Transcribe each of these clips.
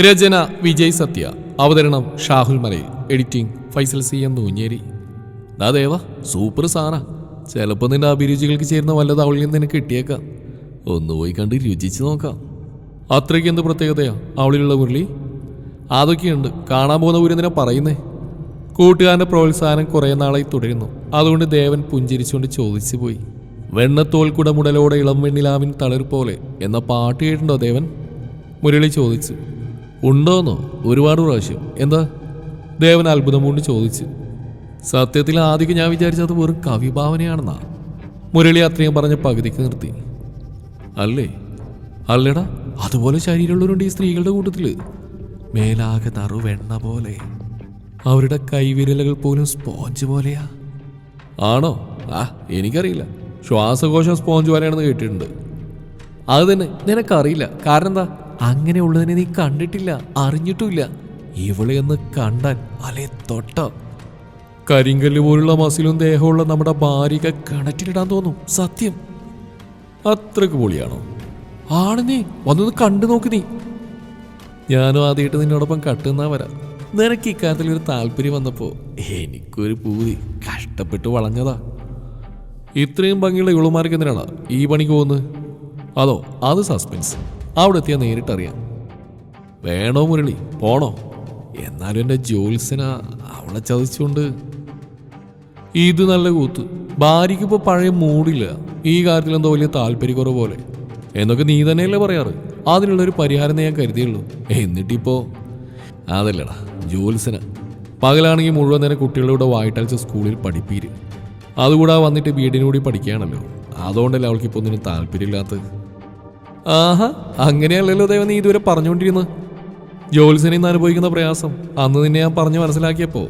രചന വിജയ് സത്യ. അവതരണം Shahul Malayil. Editing Faisal C M Thoonjeri ദേവ super സാറാ. ചിലപ്പോൾ നിന്റെ അഭിരുചികൾക്ക് ചേരുന്ന വല്ലത് അവളിൽ നിന്ന് നിനക്ക് കിട്ടിയേക്കാം. ഒന്ന് പോയി കണ്ട് രുചിച്ച് നോക്കാം. അത്രയ്ക്ക് എന്ത് പ്രത്യേകതയാ അവളിലുള്ള മുരളി? അതൊക്കെയുണ്ട്. കാണാൻ പോകുന്ന ഗുരുന്തിനെ പറയുന്നേ? കൂട്ടുകാരന്റെ പ്രോത്സാഹനം കുറേ നാളായി തുടരുന്നു. അതുകൊണ്ട് ദേവൻ പുഞ്ചിരിച്ചുകൊണ്ട് ചോദിച്ചു പോയി. വെണ്ണത്തോൽ കുടമുടലോടെ ഇളം വെണ്ണിലാവിൻ തളിർ പോലെ എന്ന പാട്ട് കേട്ടിട്ടുണ്ടോ ദേവൻ? മുരളി ചോദിച്ചു. ഉണ്ടോന്നോ? ഒരുപാട് പ്രാവശ്യം. എന്താ? ദേവൻ അത്ഭുതം കൊണ്ട് ചോദിച്ചു. സത്യത്തിൽ ആദ്യം ഞാൻ വിചാരിച്ചത് വെറും കവിഭാവനയാണെന്നാ. മുരളി അത്രയും പറഞ്ഞ പകുതിക്ക് നിർത്തി. അല്ലേ? അല്ലടാ അതുപോലെ ശരീരമുള്ളവരുണ്ട് ഈ സ്ത്രീകളുടെ കൂട്ടത്തിൽ. മേലാകെ നറു വെണ്ണ പോലെ. അവരുടെ കൈവിരലുകൾ പോലും സ്പോഞ്ച് പോലെയാ. ആണോ? ആ എനിക്കറിയില്ല. ശ്വാസകോശം സ്പോഞ്ച് പോലെയാണെന്ന് കേട്ടിട്ടുണ്ട്. അത് തന്നെ നിനക്കറിയില്ല. കാരണം എന്താ? അങ്ങനെയുള്ളതിനെ നീ കണ്ടിട്ടില്ല അറിഞ്ഞിട്ടുമില്ല. ഇവളെ ഒന്ന് കണ്ടാൻ അല്ലെ തൊട്ട? കരിങ്കല്ല് പോലുള്ള മസിലും ദേഹമുള്ള നമ്മുടെ ഭാര്യ കിണറ്റിലിടാൻ തോന്നും സത്യം. അത്രയ്ക്ക് പൊളിയാണോ? ആണ് നീ വന്നൊന്ന് കണ്ടു നോക്ക് നീ. ഞാനും ആദ്യമായിട്ട് നിന്നോടൊപ്പം കട്ടുന്നാ വരാം. നിനക്ക് ഇക്കാര്യത്തിൽ ഒരു താല്പര്യം വന്നപ്പോൾ എനിക്കൊരു പൂതി കഷ്ടപ്പെട്ട് വളഞ്ഞതാ. ഇത്രയും ഭംഗിയുള്ള ഇവളുമാർക്ക് എന്തിനാണ് ഈ പണിക്ക് പോകുന്നത്? അതോ അത് സസ്പെൻസ് അവിടെ എത്തിയാൽ നേരിട്ടറിയാം. വേണോ മുരളി? പോണോ? എന്നാലും എന്റെ ജ്യോത്സന അവളെ ചതിച്ചുകൊണ്ട്. ഇത് നല്ല കൂത്ത്. ഭാര്യയ്ക്ക് ഇപ്പോൾ പഴയ മൂടില്ല. ഈ കാര്യത്തിൽ എന്തോ വലിയ താല്പര്യക്കുറവ് പോലെ. എന്നൊക്കെ നീ തന്നെയല്ലേ പറയാറ്? അതിനുള്ളൊരു പരിഹാരം ഞാൻ കരുതിയുള്ളൂ. എന്നിട്ടിപ്പോ? അതല്ലടാ ജ്യോത്സന പകലാണെങ്കിൽ മുഴുവൻ നേരം കുട്ടികളുടെ കൂടെ വായിട്ടയച്ച സ്കൂളിൽ പഠിപ്പീര്. അതുകൂടാ വന്നിട്ട് വീടിനുകൂടി പഠിക്കുകയാണല്ലോ. അതുകൊണ്ടല്ലേ അവൾക്ക് ഇപ്പോൾ ഒന്നിനും താല്പര്യമില്ലാത്തത്. ആഹാ അങ്ങനെയല്ലല്ലോ ദൈവം നീ ഇതുവരെ പറഞ്ഞുകൊണ്ടിരുന്നത്. ജോത്സനെ ഇന്ന് അനുഭവിക്കുന്ന പ്രയാസം. അന്ന് നിന്നെ ഞാൻ പറഞ്ഞു മനസ്സിലാക്കിയപ്പോ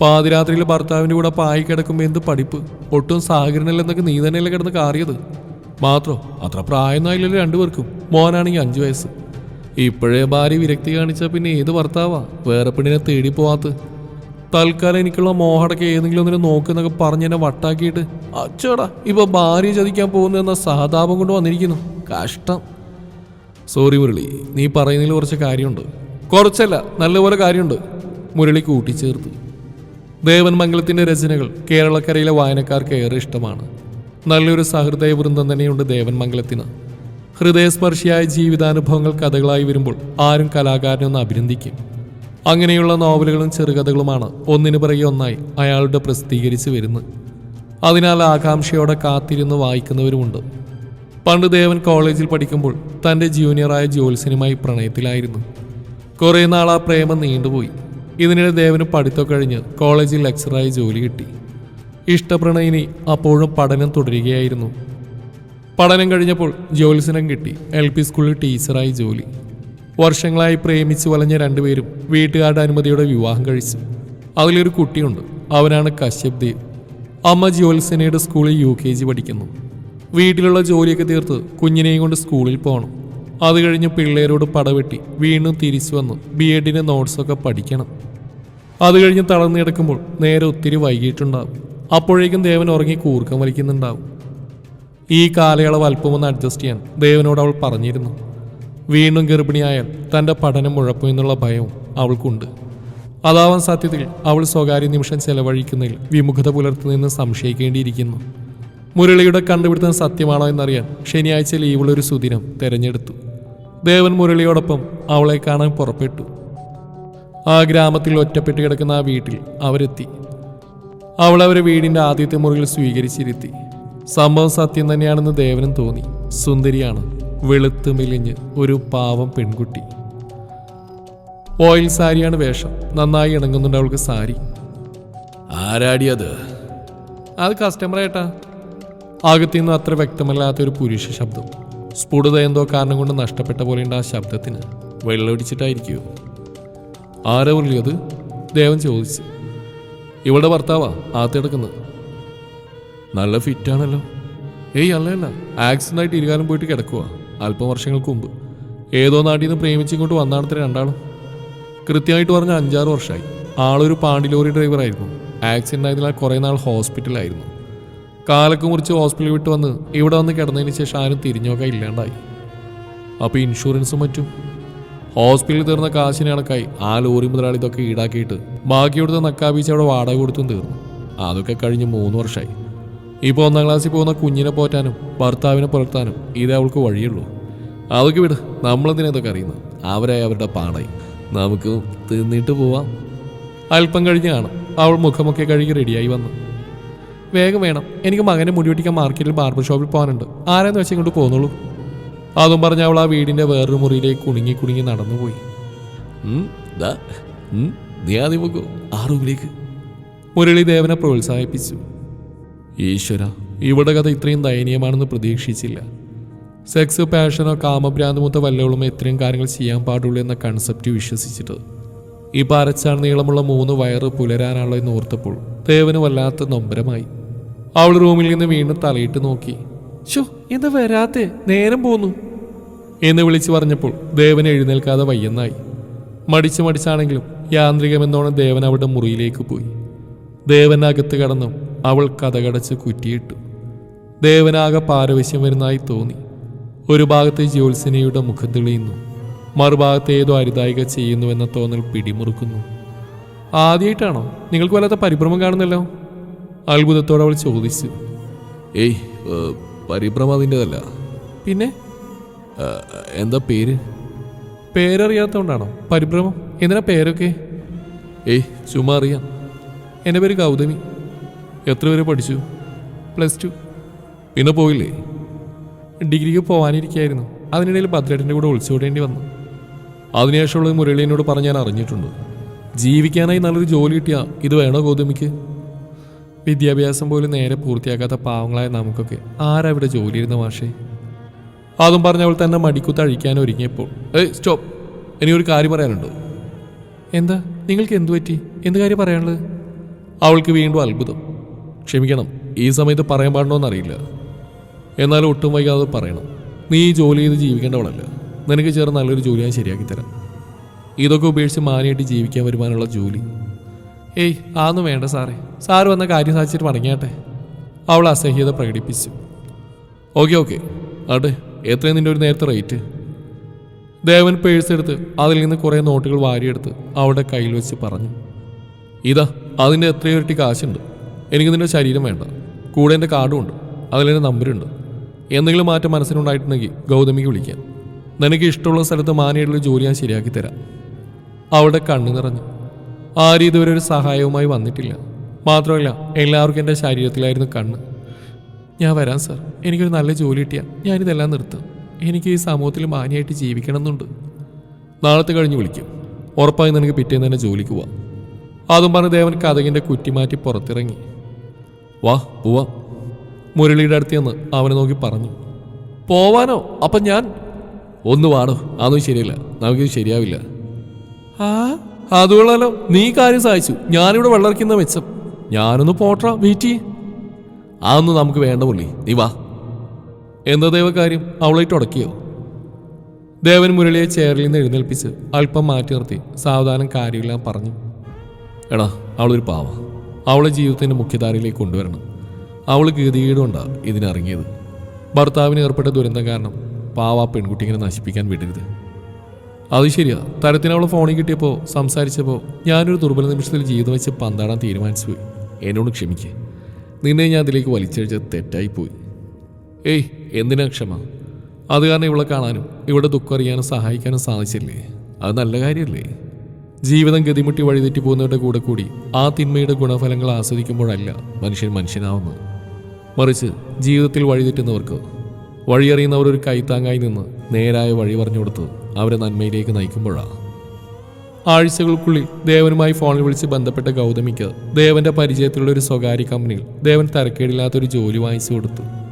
പാതിരാത്രിയിൽ ഭർത്താവിന്റെ കൂടെ പായി കിടക്കുമ്പോൾ എന്ത് പഠിപ്പ്? ഒട്ടും സഹകരണമില്ലെന്നൊക്കെ നീ തന്നെയല്ലേ കിടന്ന് കാറിയത്. മാത്രം അത്ര പ്രായമൊന്നായില്ലല്ലോ രണ്ടുപേർക്കും. മോനാണെങ്കിൽ അഞ്ചു വയസ്സ്. ഇപ്പോഴേ ഭാര്യ വിരക്തി കാണിച്ച പിന്നെ ഏത് ഭർത്താവാ? വേറെ പെണ്ണിനെ തേടി പോവാത്ത. തൽക്കാലം എനിക്കുള്ള മോഹടക്ക് ഏതെങ്കിലും ഒന്നിനെ നോക്കുന്നൊക്കെ പറഞ്ഞ് എന്നെ വട്ടാക്കിയിട്ട് അച്ചോടാ ഇപ്പൊ ഭാര്യ ചതിക്കാൻ പോകുന്നു എന്ന സഹതാപം കൊണ്ട് വന്നിരിക്കുന്നു. കഷ്ടം. സോറി മുരളി. നീ പറയുന്നതിൽ കുറച്ച് കാര്യമുണ്ട്. കുറച്ചല്ല നല്ലപോലെ കാര്യമുണ്ട്. മുരളി കൂട്ടിച്ചേർത്തു. ദേവൻ മംഗലത്തിന്റെ രചനകൾ കേരളക്കരയിലെ വായനക്കാർക്ക് ഏറെ ഇഷ്ടമാണ്. നല്ലൊരു സഹൃദയ വൃന്ദം തന്നെയുണ്ട് ദേവൻ മംഗലത്തിന് ഹൃദയസ്പർശിയായ ജീവിതാനുഭവങ്ങൾ കഥകളായി വരുമ്പോൾ ആരും കലാകാരനെ ഒന്ന് അഭിനന്ദിക്കും. അങ്ങനെയുള്ള നോവലുകളും ചെറുകഥകളുമാണ്. ഒന്നിനു പിറകെ ഒന്നായി അയാളുടെ പ്രസിദ്ധീകരിച്ച് വരുന്നത്. അതിനാൽ ആകാംക്ഷയോടെ കാത്തിരുന്ന് വായിക്കുന്നവരുമുണ്ട്. പണ്ട് ദേവൻ കോളേജിൽ പഠിക്കുമ്പോൾ തന്റെ ജൂനിയറായ ജോത്സ്യനുമായി പ്രണയത്തിലായിരുന്നു. കുറേ നാൾ ആ പ്രേമം നീണ്ടുപോയി. ഇതിനിടെ ദേവന് പഠിത്തം കഴിഞ്ഞ് കോളേജിൽ ലെക്ചറായി ജോലി കിട്ടി. ഇഷ്ടപ്രണയിനി അപ്പോഴും പഠനം തുടരുകയായിരുന്നു. പഠനം കഴിഞ്ഞപ്പോൾ ജോത്സ്യനം കിട്ടി. എൽ പി സ്കൂളിൽ ടീച്ചറായി ജോലി. വർഷങ്ങളായി പ്രേമിച്ച് വലഞ്ഞ രണ്ടുപേരും വീട്ടുകാരുടെ അനുമതിയോടെ വിവാഹം കഴിച്ചു. അതിലൊരു കുട്ടിയുണ്ട്. അവനാണ് കശ്യപ് ദേവ്. അമ്മ ജ്യോത്സനയുടെ സ്കൂളിൽ യു കെ ജി പഠിക്കുന്നു. വീട്ടിലുള്ള ജോലിയൊക്കെ തീർത്ത് കുഞ്ഞിനെയും കൊണ്ട് സ്കൂളിൽ പോകണം അത് കഴിഞ്ഞ് പിള്ളേരോട് പടവെട്ടി വീണ്ടും തിരിച്ചു വന്ന് ബി എഡിന്റെ നോട്ട്സൊക്കെ പഠിക്കണം. അത് കഴിഞ്ഞ് തളർന്നു കിടക്കുമ്പോൾ നേരെ ഒത്തിരി വൈകിട്ടുണ്ടാവും അപ്പോഴേക്കും ദേവൻ ഉറങ്ങി കൂർക്കം വലിക്കുന്നുണ്ടാവും. ഈ കാലയളവ് അല്പമൊന്ന് അഡ്ജസ്റ്റ് ചെയ്യാൻ ദേവനോട് അവൾ പറഞ്ഞിരുന്നു. വീണ്ടും ഗർഭിണിയായാൽ തന്റെ പഠനം മുഴക്കുമെന്നുള്ള ഭയവും അവൾക്കുണ്ട്. അതാവാൻ സാധ്യതയിൽ അവൾ സ്വകാര്യ നിമിഷം ചെലവഴിക്കുന്നതിൽ വിമുഖത പുലർത്തുന്നതെന്ന് സംശയിക്കേണ്ടിയിരിക്കുന്നു. മുരളിയുടെ കണ്ടുപിടുത്തം സത്യമാണോ എന്നറിയാൻ ശനിയാഴ്ച ലീവുള്ളൊരു സുദിനം തെരഞ്ഞെടുത്തു. ദേവൻ മുരളിയോടൊപ്പം അവളെ കാണാൻ പുറപ്പെട്ടു. ആ ഗ്രാമത്തിൽ ഒറ്റപ്പെട്ട് കിടക്കുന്ന ആ വീട്ടിൽ അവരെത്തി. അവൾ അവരെ വീടിന്റെ ആദ്യത്തെ മുറിയിൽ സ്വീകരിച്ചിരുത്തി. സംഭവം സത്യം തന്നെയാണെന്ന് ദേവനും തോന്നി. സുന്ദരിയാണ്. വെളുത്ത് മെലിഞ്ഞ് ഒരു പാവം പെൺകുട്ടി. ഓയിൽ സാരിയാണ് വേഷം. നന്നായി ഇണങ്ങുന്നുണ്ട് അവൾക്ക് സാരി. ആരാടി അത്? കസ്റ്റമർ ഏട്ടാ അകത്തുനിന്ന് അത്ര വ്യക്തമല്ലാത്ത ഒരു പുരുഷ ശബ്ദം. സ്ഫുടത എന്തോ കാരണം കൊണ്ട് നഷ്ടപ്പെട്ട പോലെയുണ്ട് ആ ശബ്ദത്തിന്. വെള്ളമടിച്ചിട്ടായിരിക്കുമോ ആരാ ഉള്ളിയത് ദേവൻ ചോദിച്ചു. ഇവളുടെ ഭർത്താവാ? ആത്തെടുക്കുന്നത് നല്ല ഫിറ്റാണല്ലോ ഏയ് അല്ലല്ല അല്ല. ആക്സിഡന്റ് ആയിട്ട് ഇരുകാലം പോയിട്ട് കിടക്കുക അല്പം വർഷങ്ങൾക്ക് മുമ്പ്. ഏതോ നാട്ടിൽ നിന്ന് പ്രേമിച്ച് ഇങ്ങോട്ട് രണ്ടാളും. കൃത്യമായിട്ട് പറഞ്ഞ അഞ്ചാറ് വർഷമായി ആളൊരു പാണ്ടി ലോറി ഡ്രൈവറായിരുന്നു ആക്സിഡന്റ് ആയതിനാൽ കുറേ നാൾ ഹോസ്പിറ്റലായിരുന്നു കാലൊക്കെ മുറിച്ച് ഹോസ്പിറ്റലിൽ വിട്ട് വന്ന് ഇവിടെ വന്ന് കിടന്നതിന് ശേഷം ആരും തിരിഞ്ഞു നോക്കാൻ ഇല്ലാണ്ടായി. അപ്പോൾ ഇൻഷുറൻസും മറ്റും. ഹോസ്പിറ്റലിൽ തീർന്ന കാശിന് കണക്കായി ആ ലോറി മുതലാളി ഇതൊക്കെ ഈടാക്കിയിട്ട് ബാക്കി കൊടുത്ത നക്കാബീച്ച് അവിടെ വാടക കൊടുത്തും തീർന്നു. അതൊക്കെ കഴിഞ്ഞ് മൂന്ന് വർഷമായി ഇപ്പോൾ ഒന്നാം ക്ലാസ്സിൽ പോകുന്ന കുഞ്ഞിനെ പോറ്റാനും ഭർത്താവിനെ പുലർത്താനും ഇതേ അവൾക്ക് വഴിയുള്ളൂ. അതൊക്കെ വിട് നമ്മളെന്തിനാ ഇതൊക്കെ അറിയുന്നത്? അവരായി അവരുടെ പാടായി നമുക്ക് തിന്നിട്ട് പോവാം. അല്പം കഴിഞ്ഞ് കാണാം. അവൾ മുഖമൊക്കെ കഴുകി റെഡിയായി വന്നു. വേഗം വേണം. എനിക്ക് മകനെ മുടിവെട്ടിക്കാൻ മാർക്കറ്റിൽ ബാർബർ ഷോപ്പിൽ പോകാനുണ്ട്. ആരെന്ന് വെച്ചാൽ ഇങ്ങോട്ട് പോന്നോളൂ. അതും പറഞ്ഞ് അവൾ ആ വീടിന്റെ വേറൊരു മുറിയിലേക്ക് കുണുങ്ങി കുണുങ്ങി നടന്നുപോയി. ഉം, ദാ, ഉം, നീ ആദ്യം പോകൂ ആ റൂമിലേക്ക്. മുരളി ദേവനെ പ്രോത്സാഹിപ്പിച്ചു. ഈശ്വര ഇവിടെ കഥ ഇത്രയും ദയനീയമാണെന്ന് പ്രതീക്ഷിച്ചില്ല. സെക്സ് പാഷനോ കാമഭ്രാന്തമൂത്ത വല്ലവളും ഇത്രയും കാര്യങ്ങൾ ചെയ്യാൻ പാടുള്ളൂ എന്ന കൺസെപ്റ്റ് വിശ്വസിച്ചിട്ട്. ഈ പരച്ചാണ് നീളമുള്ള മൂന്ന് വയറ് പുലരാനാണല്ലോ എന്ന് ഓർത്തപ്പോൾ ദേവന് വല്ലാത്ത നൊമ്പരമായി. അവൾ റൂമിൽ നിന്ന് വീണ്ടും തലയിട്ട് നോക്കി. ഷോ എന്താ വരാത്തെ? നേരം പോന്നു. എന്ന് വിളിച്ചു പറഞ്ഞപ്പോൾ ദേവൻ എഴുന്നേൽക്കാതെ വയ്യെന്നായി. മടിച്ചു മടിച്ചാണെങ്കിലും യാന്ത്രികമെന്നോണം ദേവൻ അവളുടെ മുറിയിലേക്ക് പോയി. ദേവനകത്ത് കടന്നും. അവൾ കഥകടച്ച് കുറ്റിയിട്ടു. ദേവനാകെ പാരവശ്യം വരുന്നതായി തോന്നി. ഒരു ഭാഗത്ത് ജ്യോത്സനയുടെ മുഖം തെളിയുന്നു. മറുഭാഗത്ത് ഏതോ അരുതായിക ചെയ്യുന്നുവെന്ന തോന്നൽ പിടിമുറുക്കുന്നു. ആദ്യമായിട്ടാണോ നിങ്ങൾക്ക് വല്ലാത്ത പരിഭ്രമം കാണുന്നല്ലോ? അത്ഭുതത്തോടെ അവൾ ചോദിച്ചു. ഏയ് പരിഭ്രമം അതിന്റെതല്ല. പിന്നെ? എന്താ പേര്? പേരറിയാത്തതുകൊണ്ടാണോ? പരിഭ്രമം? എന്തിനാ പേരൊക്കെ? ഏയ് ചുമ്മാ അറിയാം. എന്റെ പേര് ഗൗതമി. എത്ര വരെ പഠിച്ചു? പ്ലസ് ടു പിന്നെ പോയില്ലേ? ഡിഗ്രിക്ക് പോവാനിരിക്കായിരുന്നു. അതിനിടയിൽ ഭദ്രേട്ടന്റെ കൂടെ ഒളിച്ചോടേണ്ടി വന്നു. അതിനുശേഷമുള്ള മുരളിയനോട് പറഞ്ഞ് ഞാൻ അറിഞ്ഞിട്ടുണ്ട്. ജീവിക്കാനായി നല്ലൊരു ജോലി കിട്ടിയാ ഇത് വേണോ ഗൗതമിക്ക്? വിദ്യാഭ്യാസം പോലും നേരെ പൂർത്തിയാക്കാത്ത പാവങ്ങളായ നമുക്കൊക്കെ ആരാ ഇവിടെ ജോലി ഇരുന്ന മാഷേ? അതും പറഞ്ഞവൾ തന്നെ മടിക്കുത്ത് അഴിക്കാൻ ഒരുങ്ങിയപ്പോൾ ഏയ് സ്റ്റോപ്പ്. എനിക്കൊരു കാര്യം പറയാനുണ്ട്? എന്താ? നിങ്ങൾക്ക് എന്തു പറ്റി? എന്ത് കാര്യം പറയാനുള്ളത്? അവൾക്ക് വീണ്ടും അത്ഭുതം. ക്ഷമിക്കണം. ഈ സമയത്ത് പറയാൻ പാടുണ്ടോയെന്നറിയില്ല എന്നാലും ഒട്ടും വൈകാതെ പറയണം. നീ ഈ ജോലി ചെയ്ത് ജീവിക്കേണ്ടവളല്ല. നിനക്ക് ചേർന്ന് നല്ലൊരു ജോലി ഞാൻ ശരിയാക്കി തരാം. ഇതൊക്കെ ഉപേക്ഷിച്ച് മാനിയായിട്ട് ജീവിക്കാൻ വരുവാനുള്ള ജോലി. ഏയ് ആന്നും വേണ്ട സാറേ. സാറ് വന്ന കാര്യം സാധിച്ചിട്ട് മടങ്ങിയാട്ടെ. അവൾ അസഹ്യത പ്രകടിപ്പിച്ചു. Okay okay. ആട്ടെ എത്രയും നിന്റെ ഒരു നേരത്തെ റേറ്റ്? ദേവൻ പേഴ്സ് എടുത്ത് അതിൽ നിന്ന് കുറേ നോട്ടുകൾ വാരിയെടുത്ത് അവളുടെ കയ്യിൽ വെച്ച് പറഞ്ഞു. ഇതാ അതിന്റെ എത്രയോ ഇരട്ടി കാശുണ്ട്. എനിക്ക് നിന്റെ ശരീരം വേണ്ട. കൂടെ എന്റെ കാർഡും ഉണ്ട്. അതിലെന്റെ നമ്പരുണ്ട്. എന്തെങ്കിലും മാറ്റം മനസ്സിനുണ്ടായിട്ടുണ്ടെങ്കിൽ ഗൗതമിക്ക് വിളിക്കാം. നിനക്ക് ഇഷ്ടമുള്ള സ്ഥലത്ത് മാനയായിട്ടുള്ള ജോലി ഞാൻ ശരിയാക്കി തരാം. അവളുടെ കണ്ണു നിറഞ്ഞു. ആരും ഇതുവരെ ഒരു സഹായവുമായി വന്നിട്ടില്ല. മാത്രമല്ല എല്ലാവർക്കും എന്റെ ശരീരത്തിലായിരുന്നു കണ്ണ്. ഞാൻ വരാം സാർ. എനിക്കൊരു നല്ല ജോലി കിട്ടിയാൽ ഞാനിതെല്ലാം നിർത്തും. എനിക്ക് ഈ സമൂഹത്തിൽ മാന്യമായിട്ട് ജീവിക്കണം എന്നുണ്ട് നാളത്തെ കഴിഞ്ഞ് വിളിക്കും. ഉറപ്പായി നിനക്ക് പിറ്റേന്ന് തന്നെ ജോലിക്ക് പോവാം. അതും പറഞ്ഞ് ദേവൻ കഥകിന്റെ കുറ്റി മാറ്റി പുറത്തിറങ്ങി. വാ പോവാം. മുരളിയുടെ അടുത്ത് ചെന്ന് അവനെ നോക്കി പറഞ്ഞു. പോവാനോ? അപ്പം ഞാൻ? ഒന്ന് വാടോ. അതൊന്നും ശരിയല്ല. നമുക്കിത് ശരിയാവില്ല. ആ അതുകൊള്ളാലോ നീ കാര്യം സഹായിച്ചു. ഞാനിവിടെ വെള്ളറിക്കുന്ന മെച്ചം. ഞാനൊന്ന് പോട്ട ചെയ്യ് അതൊന്നും നമുക്ക് വേണ്ട പുള്ളി. നീ വാ. എന്താ ദൈവകാര്യം? അവളായിട്ട് ഉടക്കിയോ? ദേവൻ മുരളിയെ ചെയറിൽ നിന്ന് എഴുന്നേൽപ്പിച്ച് അല്പം മാറ്റി നിർത്തി സാവധാനം കാര്യമില്ല പറഞ്ഞു. എടാ അവളൊരു പാവ. അവളെ ജീവിതത്തിന്റെ മുഖ്യധാരയിലേക്ക് കൊണ്ടുവരണം. അവൾ ഗതികേടുകൊണ്ടാണ് ഇതിനിറങ്ങിയത്. ഭർത്താവിന് ഏർപ്പെട്ട ദുരന്തം കാരണം പാവ ആ പെൺകുട്ടി ഇങ്ങനെ നശിപ്പിക്കാൻ വിടരുത്. അത് ശരിയാ. തരത്തിന് അവൾ ഫോണിൽ കിട്ടിയപ്പോൾ സംസാരിച്ചപ്പോൾ ഞാനൊരു ദുർബല നിമിഷത്തിൽ ജീവിതം വെച്ച് പന്താടാൻ തീരുമാനിച്ചു പോയി. എന്നോട് ക്ഷമിക്കേ. നിന്നെ ഞാൻ അതിലേക്ക് വലിച്ചഴിച്ചത് തെറ്റായിപ്പോയി ഏയ് എന്തിനാ ക്ഷമ? അത് കാരണം ഇവളെ കാണാനും ഇവിടെ ദുഃഖം അറിയാനും സഹായിക്കാനും സാധിച്ചില്ലേ? അത് നല്ല കാര്യമല്ലേ ജീവിതം ഗതിമുട്ടി വഴിതെറ്റി പോകുന്നവരുടെ കൂടെ കൂടി ആ തിന്മയുടെ ഗുണഫലങ്ങൾ ആസ്വദിക്കുമ്പോഴല്ല മനുഷ്യൻ മനുഷ്യനാവുന്നത്. മറിച്ച് ജീവിതത്തിൽ വഴിതെറ്റുന്നവർക്ക് വഴിയറിയുന്നവർ ഒരു കൈത്താങ്ങായി നിന്ന് നേരായ വഴി പറഞ്ഞു കൊടുത്ത് അവരെ നന്മയിലേക്ക് നയിക്കുമ്പോഴാണ് ആഴ്ചകൾക്കുള്ളിൽ ദേവനുമായി ഫോണിൽ വിളിച്ച് ബന്ധപ്പെട്ട ഗൗതമിക്ക് ദേവന്റെ പരിചയത്തിലുള്ള ഒരു സ്വകാര്യ കമ്പനിയിൽ ദേവൻ തരക്കേടില്ലാത്തൊരു ജോലി വാങ്ങിച്ചു കൊടുത്തു.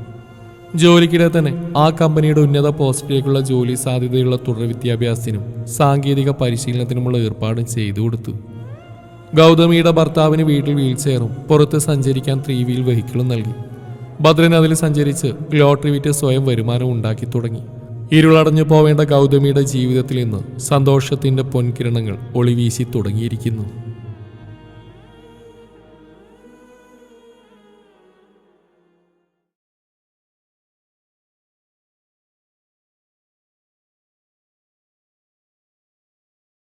ജോലിക്കിടെ തന്നെ ആ കമ്പനിയുടെ ഉന്നത പോസ്റ്റിലേക്കുള്ള ജോലി സാധ്യതയുള്ള തുടർ വിദ്യാഭ്യാസത്തിനും സാങ്കേതിക പരിശീലനത്തിനുമുള്ള ഏർപ്പാടും ചെയ്തു കൊടുത്തു. ഗൗതമിയുടെ ഭർത്താവിന് വീട്ടിൽ വീൽ ചെയറും പുറത്ത് സഞ്ചരിക്കാൻ ത്രീ വീൽ വെഹിക്കിളും നൽകി. ഭദ്രൻ അതിൽ സഞ്ചരിച്ച് ലോട്ടറി വിറ്റ് സ്വയം വരുമാനം ഉണ്ടാക്കി തുടങ്ങി. ഇരുളടഞ്ഞു പോവേണ്ട ഗൗതമിയുടെ ജീവിതത്തിൽ നിന്ന് സന്തോഷത്തിന്റെ പൊൻകിരണങ്ങൾ ഒളിവീശി തുടങ്ങിയിരിക്കുന്നു.